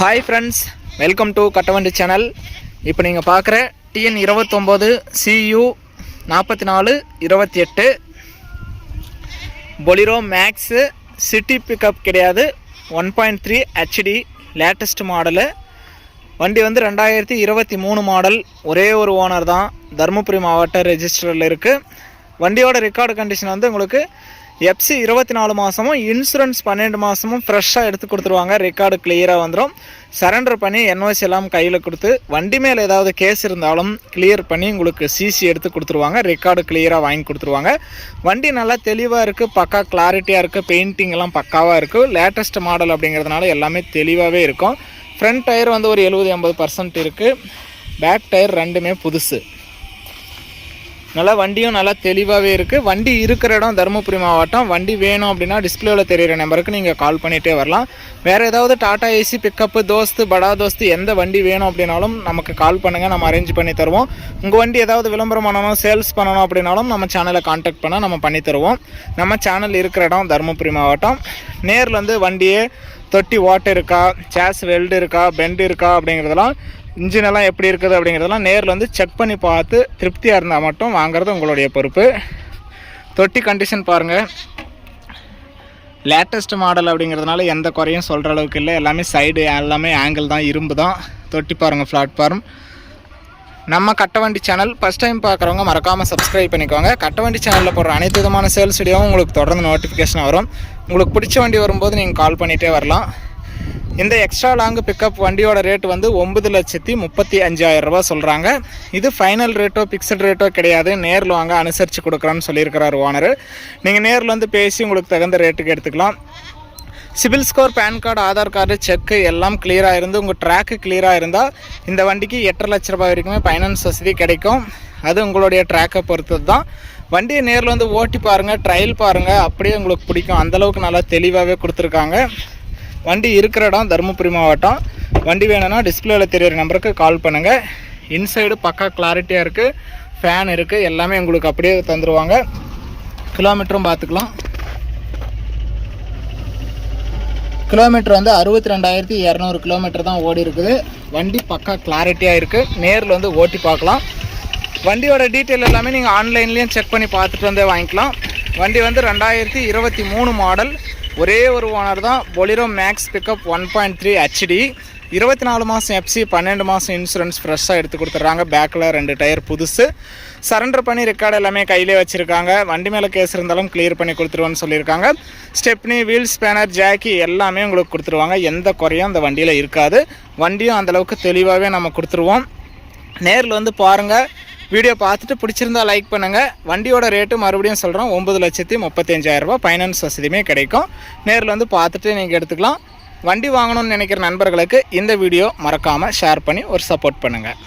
Hi friends welcome to Kattavandi channel இப்போ நீங்கள் பார்க்குற டிஎன் இருபத்தொம்போது சியு நாற்பத்தி நாலு இருபத்தி எட்டு பொலிரோ மேக்ஸு சிட்டி பிக்கப் கிடையாது. One point three HD latest model வண்டி வந்து ரெண்டாயிரத்தி இருபத்தி மூணு மாடல் ஒரே ஒரு ஓனர் தான். தருமபுரி மாவட்ட ரெஜிஸ்டரில் இருக்குது வண்டியோட ரெக்கார்டு கண்டிஷன் வந்து உங்களுக்கு எஃப்சி இருபத்தி நாலு மாதமும் இன்சூரன்ஸ் பன்னெண்டு மாதமும் ஃப்ரெஷ்ஷாக எடுத்து கொடுத்துருவாங்க. ரெக்கார்டு கிளியராக வந்துடும் சரண்டர் பண்ணி என்ஓசி எல்லாம் கையில் கொடுத்து வண்டி மேலே ஏதாவது கேஸ் இருந்தாலும் கிளியர் பண்ணி உங்களுக்கு சிசி எடுத்து கொடுத்துருவாங்க. ரெக்கார்டு கிளியராக வாங்கி கொடுத்துருவாங்க. வண்டி நல்லா தெளிவாக இருக்குது பக்கா கிளாரிட்டியாக இருக்குது பெயிண்டிங் எல்லாம் பக்காவாக இருக்குது லேட்டஸ்ட் மாடல் அப்படிங்கிறதுனால எல்லாமே தெளிவாகவே இருக்கும். ஃப்ரண்ட் டயர் வந்து ஒரு எழுபது எண்பது பர்சன்ட் இருக்குது பேக் டயர் ரெண்டுமே புதுசு. நல்லா வண்டியும் நல்லா தெளிவாகவே இருக்குது வண்டி இருக்கிற இடம் தருமபுரி மாவட்டம். வண்டி வேணும் அப்படின்னா டிஸ்பிளேவில் தெரியிற நம்பருக்கு நீங்கள் கால் பண்ணிகிட்டே வரலாம். வேறு ஏதாவது டாடா ஏசி பிக்கப்பு தோஸ்து படா தோஸ்து எந்த வண்டி வேணும் அப்படின்னாலும் நமக்கு கால் பண்ணுங்கள் நம்ம அரேஞ்ச் பண்ணி தருவோம். உங்கள் வண்டி ஏதாவது விளம்பரம் பண்ணணும் சேல்ஸ் பண்ணணும் அப்படின்னாலும் நம்ம சேனலை காண்டாக்ட் பண்ணால் நம்ம பண்ணி தருவோம். நம்ம சேனல் இருக்கிற இடம் தருமபுரி மாவட்டம். நேரில் வந்து வண்டியே தொட்டி ஓட்டை இருக்கா? சேஸ் வெல்டு இருக்கா? பெண்ட் இருக்கா? அப்படிங்கிறதெல்லாம் இன்ஜின் எல்லாம் எப்படி இருக்குது அப்படிங்கிறதெல்லாம் நேரில் வந்து செக் பண்ணி பார்த்து திருப்தியாக இருந்தால் மட்டும் வாங்குறது உங்களுடைய பொறுப்பு. தொட்டி கண்டிஷன் பாருங்கள் லேட்டஸ்ட் மாடல் அப்படிங்கிறதுனால எந்த குறையும் சொல்கிற அளவுக்கு இல்லை. எல்லாமே சைடு எல்லாமே ஆங்கிள் தான் இரும்பு தான். தொட்டி பாருங்கள் பிளாட்ஃபார்ம் நம்ம கட்டவண்டி சேனல் ஃபஸ்ட் டைம் பார்க்குறவங்க மறக்காமல் சப்ஸ்கிரைப் பண்ணிக்கோங்க. கட்டவண்டி சேனலில் போடுற அனைத்து விதமான சேல்ஸ் வீடியோவும் உங்களுக்கு தொடர்ந்து நோட்டிஃபிகேஷன் வரும். உங்களுக்கு பிடிச்ச வண்டி வரும்போது நீங்கள் கால் பண்ணிகிட்டே வரலாம். இந்த எக்ஸ்ட்ரா லாங் பிக்கப் வண்டியோட ரேட் வந்து ஒன்பது லட்சத்தி முப்பத்தி அஞ்சாயிரம் ரூபா சொல்கிறாங்க இது ஃபைனல் ரேட்டோ பிக்சட் ரேட்டோ கிடையாது. நேரில் வாங்க அனுசரித்து கொடுக்குறேன்னு சொல்லியிருக்கிறார் ஓனர் நீங்கள் நேரில் வந்து பேசி உங்களுக்கு தகுந்த ரேட்டுக்கு எடுத்துக்கலாம். CIBIL score PAN card Aadhaar card check எல்லாம் கிளியராக இருந்து உங்கள் ட்ராக்கு கிளியராக இருந்தால் இந்த வண்டிக்கு எட்டரை லட்ச ரூபாய் வரைக்குமே ஃபைனான்ஸ் வசதி கிடைக்கும். அது உங்களுடைய ட்ராக்கை பொறுத்தது தான். வண்டியை நேரில் வந்து ஓட்டி பாருங்கள் ட்ரையல் பாருங்கள் அப்படியே உங்களுக்கு பிடிக்கும். அந்தளவுக்கு நல்லா தெளிவாகவே கொடுத்துருக்காங்க. வண்டி இருக்கிற இடம் தருமபுரி மாவட்டம். வண்டி வேணும்னா டிஸ்பிளேவில் தெரியிற நம்பருக்கு கால் பண்ணுங்கள் இன்சைடு பக்கா கிளாரிட்டியாக இருக்குது ஃபேன் இருக்குது எல்லாமே உங்களுக்கு அப்படியே தந்துடுவாங்க கிலோமீட்டரும் பார்த்துக்கலாம். கிலோமீட்டர் வந்து அறுபத்தி ரெண்டாயிரத்தி இரநூறு கிலோமீட்டர் தான் ஓடி இருக்குது. வண்டி பக்கா கிளாரிட்டியாக இருக்குது நேரில் வந்து ஓட்டி பார்க்கலாம். வண்டியோட டீட்டெயில் எல்லாமே நீங்கள் ஆன்லைன்லேயும் செக் பண்ணி பார்த்துட்டு வந்தே வாங்கிக்கலாம். வண்டி வந்து ரெண்டாயிரத்தி இருபத்தி மூணு மாடல் ஒரே ஒரு ஓனர் தான். Bolero Maxx pickup one point three HD இருபத்தி நாலு மாதம் எஃப்சி பன்னெண்டு மாதம் இன்சூரன்ஸ் ஃப்ரெஷ்ஷாக எடுத்து கொடுத்துட்றாங்க. பேக்கில் ரெண்டு டயர் புதுசு. சரண்டர் பண்ணி ரெக்கார்டு எல்லாமே கையிலே வச்சுருக்காங்க. வண்டி மேலே கேஸ் இருந்தாலும் கிளியர் பண்ணி கொடுத்துருவோன்னு சொல்லியிருக்காங்க. ஸ்டெப்னி வீல் ஸ்பேனர் ஜாக்கி எல்லாமே உங்களுக்கு கொடுத்துருவாங்க. எந்த குறையும் அந்த வண்டியில் இருக்காது. வண்டியும் அந்தளவுக்கு தெளிவாகவே நம்ம கொடுத்துருவோம். நேரில் வந்து பாருங்கள் வீடியோ பார்த்துட்டு பிடிச்சிருந்தா லைக் பண்ணுங்கள் வண்டியோட ரேட்டு மறுபடியும் சொல்கிறோம் ஒம்பது லட்சத்தி முப்பத்தஞ்சாயிரரூபா ஃபைனான்ஸ் வசதியுமே கிடைக்கும். நேரில் வந்து பார்த்துட்டு நீங்கள் எடுத்துக்கலாம். வண்டி வாங்கணும்னு நினைக்கிற நண்பர்களுக்கு இந்த வீடியோ மறக்காமல் ஷேர் பண்ணி ஒரு சப்போர்ட் பண்ணுங்கள்